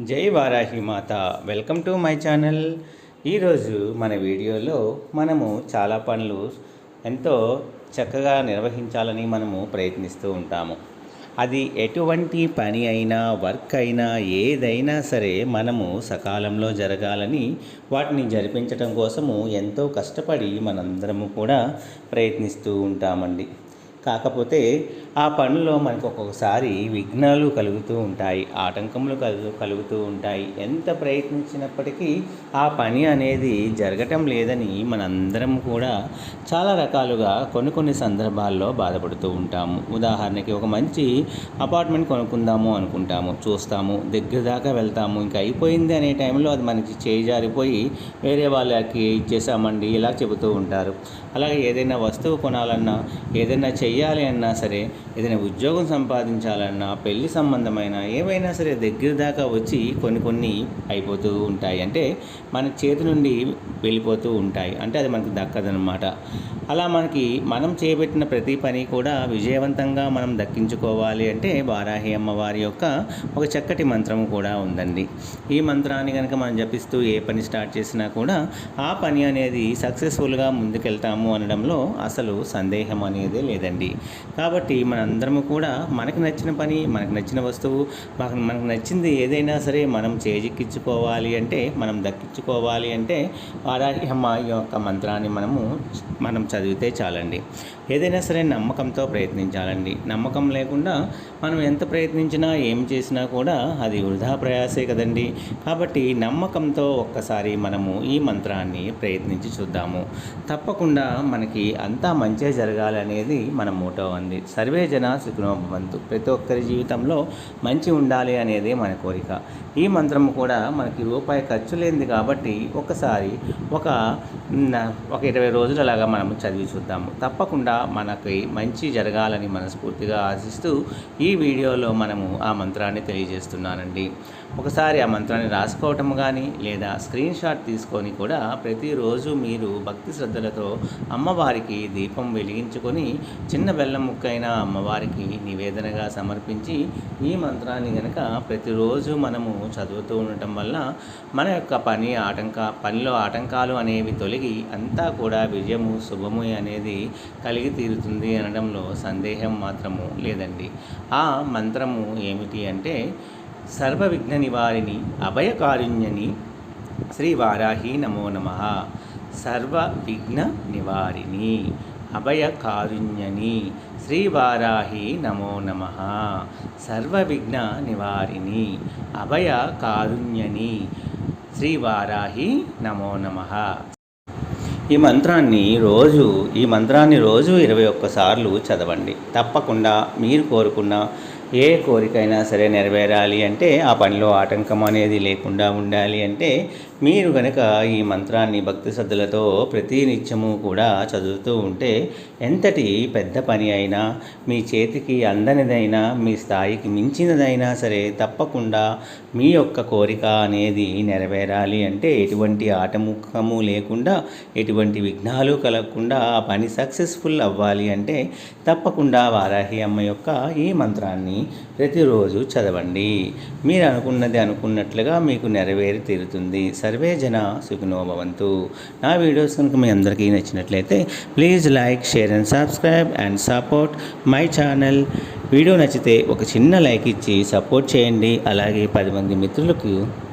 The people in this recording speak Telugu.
జై వారాహి మాత. Welcome to my channel. ఈరోజు మన వీడియోలో మనము చాలా పనులు ఎంతో చక్కగా నిర్వహించాలని మనము ప్రయత్నిస్తూ ఉంటాము. అది ఎటువంటి పని అయినా వర్క్ అయినా ఏదైనా సరే మనము సకాలంలో జరగాలని వాటిని జరిపించడం కోసము ఎంతో కష్టపడి మనందరము కూడా ప్రయత్నిస్తూ ఉంటామండి. కాకపోతే ఆ పనిలో మనకు ఒక్కొక్కసారి విఘ్నాలు కలుగుతూ ఉంటాయి ఆటంకములు కలుగు కలుగుతూ ఉంటాయి. ఎంత ప్రయత్నించినప్పటికీ ఆ పని అనేది జరగటం లేదని మనందరం కూడా చాలా రకాలుగా కొన్ని కొన్ని సందర్భాల్లో బాధపడుతూ ఉంటాము. ఉదాహరణకి ఒక మంచి అపార్ట్మెంట్ కొనుక్కుందాము అనుకుంటాము చూస్తాము దగ్గర దాకా వెళ్తాము. ఇంకా అయిపోయింది అనే టైంలో అది మనకి చేయి జారిపోయి వేరే వాళ్ళకి ఇచ్చేసామండి ఇలా చెబుతూ ఉంటారు. అలాగే ఏదైనా వస్తువు కొనాలన్నా ఏదైనా చెయ్యాలి అన్నా సరే ఏదైనా ఉద్యోగం సంపాదించాలన్నా పెళ్ళి సంబంధమైన ఏవైనా సరే దగ్గర దాకా వచ్చి కొన్ని కొన్ని అయిపోతూ ఉంటాయి. అంటే మన చేతి నుండి వెళ్ళిపోతూ ఉంటాయి. అంటే అది మనకు దక్కదనమాట అలా మనకి మనం చేపట్టిన ప్రతి పని కూడా విజయవంతంగా మనం దక్కించుకోవాలి అంటే వారాహి అమ్మవారి యొక్క ఒక చక్కటి మంత్రం కూడా ఉందండి. ఈ మంత్రాన్ని కనుక మనం జపిస్తూ ఏ పని స్టార్ట్ చేసినా కూడా ఆ పని అనేది సక్సెస్ఫుల్గా ముందుకెళ్తాము అనడంలో అసలు సందేహం అనేది లేదండి. కాబట్టి మనందరము కూడా మనకు నచ్చిన పని మనకు నచ్చిన వస్తువు మనకు మనకు నచ్చింది ఏదైనా సరే మనం చేజిక్కించుకోవాలి అంటే మనం దక్కించుకోవాలి అంటే వారాహి యొక్క మంత్రాన్ని మనము మనం చదివితే చాలండి. ఏదైనా సరే నమ్మకంతో ప్రయత్నించాలండి. నమ్మకం లేకుండా మనం ఎంత ప్రయత్నించినా ఏం చేసినా కూడా అది వృధా ప్రయాసే కదండి. కాబట్టి నమ్మకంతో ఒక్కసారి మనము ఈ మంత్రాన్ని ప్రయత్నించి చూద్దాము. తప్పకుండా మనకి అంతా మంచే జరగాలి అనేది మన మోటో ఉంది సర్వే జన సుఖనోభవంతు. ప్రతి ఒక్కరి జీవితంలో మంచి ఉండాలి అనేది మన కోరిక. ఈ మంత్రం కూడా మనకి రూపాయి ఖర్చు లేనిది కాబట్టి ఒకసారి ఒక ఒక ఇరవై రోజులు అలాగా మనం చదివి చూద్దాము. తప్పకుండా మనకి మంచి జరగాలని మనస్ఫూర్తిగా ఆశిస్తూ ఈ వీడియోలో మనము ఆ మంత్రాన్ని తెలియజేస్తున్నానండి. ఒకసారి ఆ మంత్రాన్ని రాసుకోవటం కానీ లేదా స్క్రీన్ షాట్ తీసుకొని కూడా ప్రతిరోజు మీరు భక్తి శ్రద్ధలతో అమ్మవారికి దీపం వెలిగించుకొని చిన్న బెల్లం ముక్కైన అమ్మవారికి నివేదనగా సమర్పించి ఈ మంత్రాన్ని కనుక ప్రతిరోజు మనము చదువుతూ ఉండటం వల్ల మన యొక్క పని ఆటంక పనిలో ఆటంకాలు అనేవి తొలగి అంతా కూడా విజయము శుభము అనేది కలిగి తీరుతుంది అనడంలో సందేహం మాత్రము లేదండి. ఆ మంత్రము ఏమిటి అంటే సర్వ విఘ్న నివారిణి అభయకారుణ్యని శ్రీ వారాహి నమో నమ. సర్వ విఘ్న నివారిణి అభయ కారుణ్యని శ్రీ వారాహి నమో నమ. సర్వ విఘ్న నివారిణి అభయ కారుణ్యని శ్రీ వారాహి నమో నమ. ఈ మంత్రాన్ని రోజు ఈ మంత్రాన్ని రోజు ఇరవై ఒక్కసార్లు చదవండి. తప్పకుండా మీరు కోరుకున్న ఏ కోరికైనా సరే నెరవేరాలి అంటే ఆ పనిలో ఆటంకం అనేది లేకుండా ఉండాలి అంటే మీరు కనుక ఈ మంత్రాన్ని భక్తి శ్రద్ధలతో ప్రతి నిత్యము కూడా చదువుతూ ఉంటే ఎంతటి పెద్ద పని అయినా మీ చేతికి అందనిదైనా మీ స్థాయికి మించినదైనా సరే తప్పకుండా మీ యొక్క కోరిక అనేది నెరవేరాలి అంటే ఎటువంటి ఆటముఖము లేకుండా ఎటువంటి విఘ్నాలు కలగకుండా ఆ పని సక్సెస్ఫుల్ అవ్వాలి అంటే తప్పకుండా వారాహి అమ్మ యొక్క ఈ మంత్రాన్ని ప్రతిరోజు చదవండి. మీరు అనుకున్నది అనుకున్నట్లుగా మీకు నెరవేరి తీరుతుంది. సర్వే జన సుఖినోభవంతు నా వీడియోస్ కనుక మీ అందరికీ నచ్చినట్లయితే please like share and subscribe and support my channel. Video నచ్చితే ఒక చిన్న లైక్ ఇచ్చి సపోర్ట్ చేయండి. అలాగే పది మంది మిత్రులకు